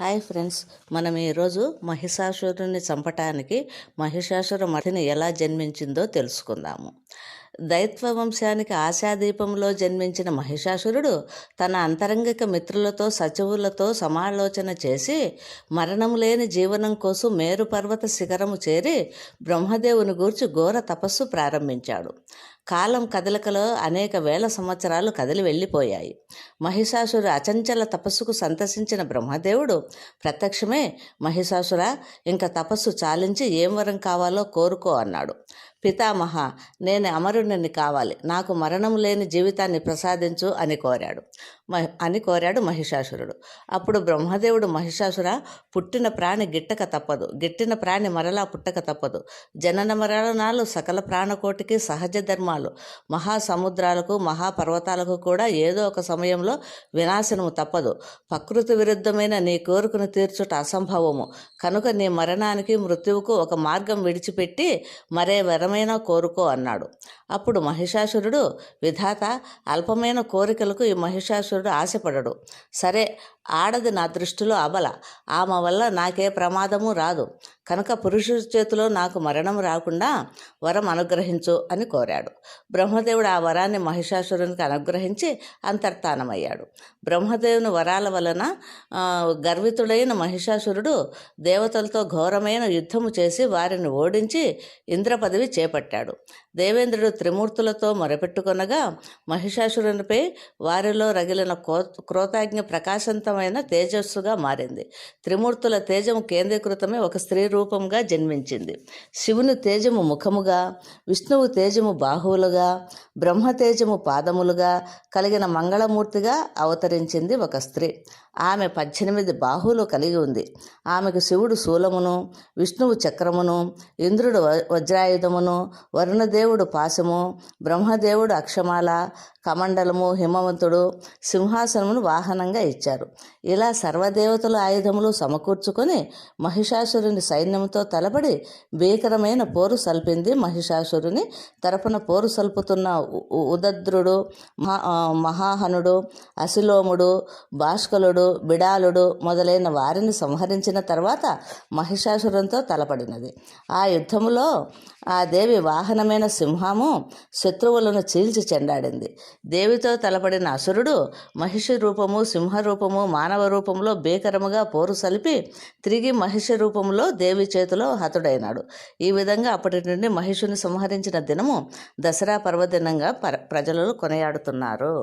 Hi friends మనం ఈరోజు మహిషాసురుని చంపటానికి మహిషాసుర మఠిని ఎలా జన్మించిందో తెలుసుకుందాము. దైత్వ వంశానికి ఆశాదీపంలో జన్మించిన మహిషాసురుడు తన అంతరంగిక మిత్రులతో సచివులతో సమాలోచన చేసి మరణం లేని జీవనం కోసం మేరు పర్వత శిఖరము చేరి బ్రహ్మదేవుని గూర్చి ఘోర తపస్సు ప్రారంభించాడు. కాలం కదలికలో అనేక వేల సంవత్సరాలు కదిలి వెళ్ళిపోయాయి. మహిషాసురు అచంచల తపస్సుకు సంతసించిన బ్రహ్మదేవుడు ప్రత్యక్షమే మహిషాసుర ఇంకా తపస్సు చాలించి ఏం వరం కావాలో కోరుకో అన్నాడు. పితామహ నేను అమరుణ్ణి కావాలి. నాకు మరణం లేని జీవితాన్ని ప్రసాదించు అని కోరాడు. మహి అని కోరాడు మహిషాసురుడు. అప్పుడు బ్రహ్మదేవుడు మహిషాసుర పుట్టిన ప్రాణి గిట్టక తప్పదు. గిట్టిన ప్రాణి మరలా పుట్టక తప్పదు. జనన మరణాలు సకల ప్రాణకోటికి సహజ ధర్మాలు. మహాసముద్రాలకు మహాపర్వతాలకు కూడా ఏదో ఒక సమయంలో వినాశనము తప్పదు. ప్రకృతి విరుద్ధమైన నీ కోరికను తీర్చుట అసంభవము. కనుక నీ మరణానికి మృత్యువుకు ఒక మార్గం విడిచిపెట్టి మరే వరమైనా కోరుకో అన్నాడు. అప్పుడు మహిషాసురుడు విధాత అల్పమైన కోరికలకు ఈ మహిషాసురుడు ఆశపడడు. సరే ఆడది నా దృష్టిలో అబల. ఆమె వల్ల నాకే ప్రమాదము రాదు. కనుక పురుషుడి చేతిలో నాకు మరణం రాకుండా వరం అనుగ్రహించు అని కోరాడు. బ్రహ్మదేవుడు ఆ వరాన్ని మహిషాసురునికి అనుగ్రహించి అంతర్ధానమయ్యాడు బ్రహ్మదేవుని వరాల వలన గర్వితుడైన మహిషాసురుడు దేవతలతో ఘోరమైన యుద్ధము చేసి వారిని ఓడించి ఇంద్ర పదవి చేపట్టాడు. దేవేంద్రుడు త్రిమూర్తులతో మొరపెట్టుకొనగా మహిషాసురునిపై వారిలో రగిలిన కో క్రోతాజ్ఞ ప్రకాశంతమైన తేజస్సుగా మారింది. త్రిమూర్తుల తేజము కేంద్రీకృతమే ఒక స్త్రీ రూపంగా జన్మించింది. శివుని తేజము ముఖముగా విష్ణువు తేజము బాహువులుగా బ్రహ్మ తేజము పాదములుగా కలిగిన మంగళమూర్తిగా అవతరించింది ఒక స్త్రీ. ఆమె పద్దెనిమిది బాహువులు కలిగి ఉంది. ఆమెకు శివుడు శూలమును విష్ణువు చక్రమును ఇంద్రుడు వ- వజ్రాయుధమును వరుణదేవుడు పాశము బ్రహ్మదేవుడు అక్షమాల కమండలము హిమవంతుడు సింహాసనమును వాహనంగా ఇచ్చారు. ఇలా సర్వదేవతల ఆయుధములు సమకూర్చుకొని మహిషాసురుని సైన్యంతో తలపడి భీకరమైన పోరు సల్పింది మహిషాసురుని. తరపున పోరు సల్పుతున్న ఉ- ఉ- ఉదద్రుడు మహాహనుడు అశిలోముడు భాస్కలుడు బిడాలుడు మొదలైన వారిని సంహరించిన తర్వాత మహిషాసురంతో తలపడినది. ఆ యుద్ధములో ఆ దేవి వాహనమైన సింహము శత్రువులను చీల్చి చెండాడింది. దేవితో తలపడిన అసురుడు మహిషి రూపము సింహ రూపము మానవ రూపంలో భీకరముగా పోరు సలిపి తిరిగి మహిషి రూపంలో దేవి చేతిలో హతుడైనాడు. ఈ విధంగా అప్పటి నుండి మహిషుని సంహరించిన దినము దసరా పర్వదినంగా పర ప్రజలు కొనియాడుతున్నారు.